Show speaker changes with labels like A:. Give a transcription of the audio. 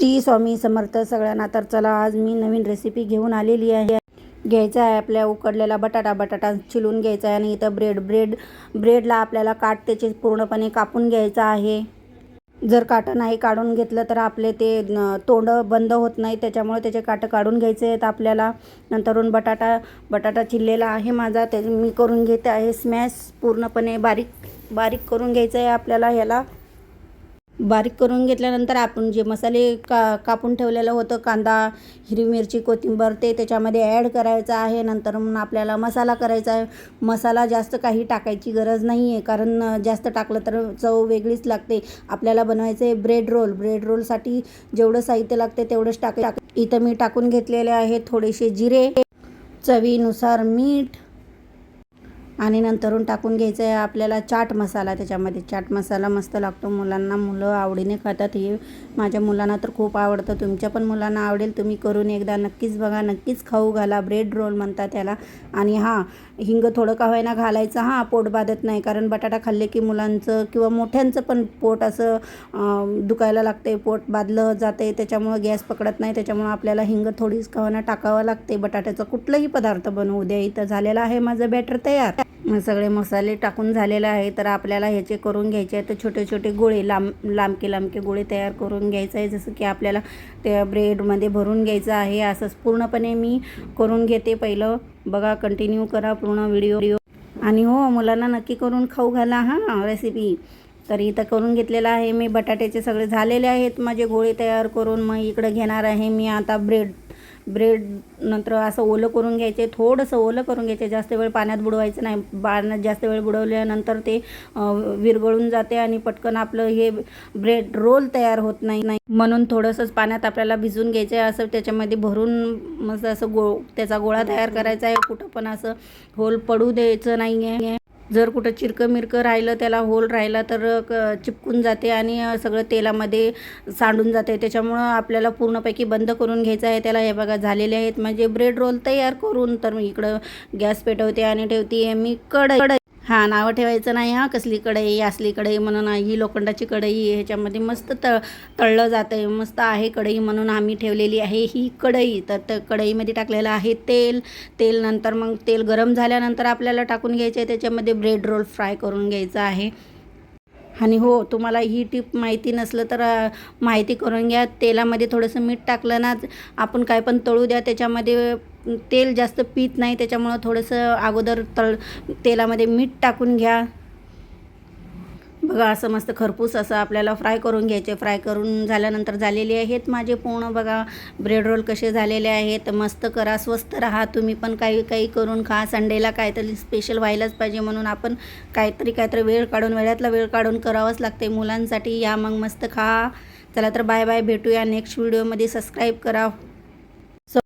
A: श्री स्वामी समर्थ सगळ्यांना. तर चला आज मी नवीन रेसिपी घेऊन आलेली आहे. घ्यायचा आहे आपल्या उकडलेला बटाटा. बटाटा चिलून घ्यायचा आहे आणि इथं ब्रेड ब्रेड ब्रेडला आपल्याला काट त्याचे पूर्णपणे कापून घ्यायचा आहे. जर काटं नाही काढून घेतलं तर आपले ते तोंड बंद होत नाही. त्याच्यामुळे त्याचे काटं काढून घ्यायचे आहेत आपल्याला. नंतरून बटाटा बटाटा चिरलेला आहे माझा. ते मी करून घेते आहे. स्मॅश पूर्णपणे बारीक बारीक करून घ्यायचं आहे आपल्याला ह्याला. बारीक करून घेतल्यानंतर आपण जे मसाले का कापून ठेवलेलं होतं कांदा हिरवी मिरची कोथिंबर ते त्याच्यामध्ये ॲड करायचं आहे. नंतर मग आपल्याला मसाला करायचा आहे. मसाला जास्त काही टाकायची गरज नाही आहे कारण जास्त टाकलं तर चव वेगळीच लागते. आपल्याला बनवायचं आहे ब्रेड रोल ब्रेड रोलसाठी जेवढं साहित्य लागते तेवढंच टाक टाक इथं मी टाकून घेतलेले आहे थोडेसे जिरे. चवीनुसार मीठ आणि नंतरून टाकून घ्यायचं आहे आपल्याला चाट मसाला त्याच्यामध्ये. चाट मसाला मस्त लागतो. मुलांना मुलं आवडीने खातात. हे माझ्या मुलांना तर खूप आवडतं. तुमच्या पण मुलांना आवडेल. तुम्ही करून एकदा नक्कीच बघा. नक्कीच खाऊ घाला. ब्रेड रोल म्हणतात त्याला आणि हां हिंग थोडं का होईना घालायचं. हां पोट बाधत नाही. कारण बटाटा खाल्ले की मुलांचं किंवा मोठ्यांचं पण पोट असं दुखायला लागते. पोट बादलं जाते. त्याच्यामुळं गॅस पकडत नाही. त्याच्यामुळं आपल्याला हिंग थोडीच का टाकावं लागते. बटाट्याचं कुठलंही पदार्थ बनवू द्या. इथं झालेलं आहे. माझं बॅटर तयार. मग सगळे मसाले टाकून झालेले आहे तर आपल्याला ह्याचे करून घ्यायचे आहे तर छोटे छोटे गोळे लांब लांबके लांबके गोळे तयार करून घ्यायचं आहे जसं की आपल्याला त्या ब्रेडमध्ये भरून घ्यायचं आहे. असंच पूर्णपणे मी करून घेते पहिलं. बघा कंटिन्यू करा पूर्ण व्हिडिओ आणि हो मुलांना नक्की करून खाऊ घाला हां रेसिपी तर इथं करून घेतलेलं आहे मी. बटाट्याचे सगळे झालेले आहेत. माझे गोळे तयार करून मग इकडं घेणार आहे मी. आता ब्रेड ब्रेड नंतर असं ओलं करून घ्यायचे थोडंसं ओलं करून घ्यायचे जास्त वेळ पाण्यात बुडवायचं नाही. पाण्यात जास्त वेळ बुडवल्यानंतर ते विरगळून विरघळून जाते आणि पटकन आपलं हे ब्रेड रोल तयार होत नाही नाही. म्हणून थोडंसंच पाण्यात आपल्याला भिजून घ्यायचं आहे असं त्याच्यामध्ये भरून मस्त असं गो त्याचा गोळा तयार करायचा आहे. कुठं पण असं होल पडू द्यायचं नाही आहे जर कुठं चिरकं मिरकं राहिलं त्याला होल राहिला तर क चिपकून जाते आणि सगळं तेलामध्ये सांडून जाते. त्याच्यामुळं आपल्याला पूर्णपैकी बंद करून घ्यायचं आहे. त्याला हे बघा झालेले आहेत. म्हणजे ब्रेड रोल तयार करून तर मी इकडं गॅस पेटवते आणि ठेवते. आहे मी कढई हां नावं ठेवायचं नाही हां कसली कढई असली कढई म्हणून ही लोखंडाची कढई ह्याच्यामध्ये मस्त तळ तळलं जातं आहे मस्त आहे कढई म्हणून आम्ही ठेवलेली आहे ही कढई. तर त्या कढईमध्ये टाकलेलं आहे तेल तेल नंतर मग तेल गरम झाल्यानंतर आपल्याला टाकून घ्यायचं आहे त्याच्यामध्ये ब्रेड रोल फ्राय करून घ्यायचं आहे. आणि हो तुम्हाला ही टीप माहिती नसलं तर माहिती करून घ्या. तेलामध्ये थोडंसं मीठ टाकलं ना आपण काय पण तळू द्या त्याच्यामध्ये तेल जास्त पीत नाही त्याच्यामुळं थोडंसं अगोदर तळ तेलामध्ये मीठ टाकून घ्या. बघा असं मस्त खरपूस असं आपल्याला फ्राय करून घ्यायचे. फ्राय करून झाल्यानंतर झालेले आहेत माझे पूर्ण. बघा ब्रेड रोल कसे झालेले आहेत. मस्त करा स्वस्त राहा. तुम्ही पण काही काही करून खा. संडेला काहीतरी स्पेशल व्हायलाच पाहिजे म्हणून आपण काहीतरी काहीतरी वेळ काढून वेळातला वेळ काढून करावंच लागते मुलांसाठी. या मग मस्त खा. चला तर बाय बाय भेटूया नेक्स्ट व्हिडिओमध्ये सबस्क्राईब करा.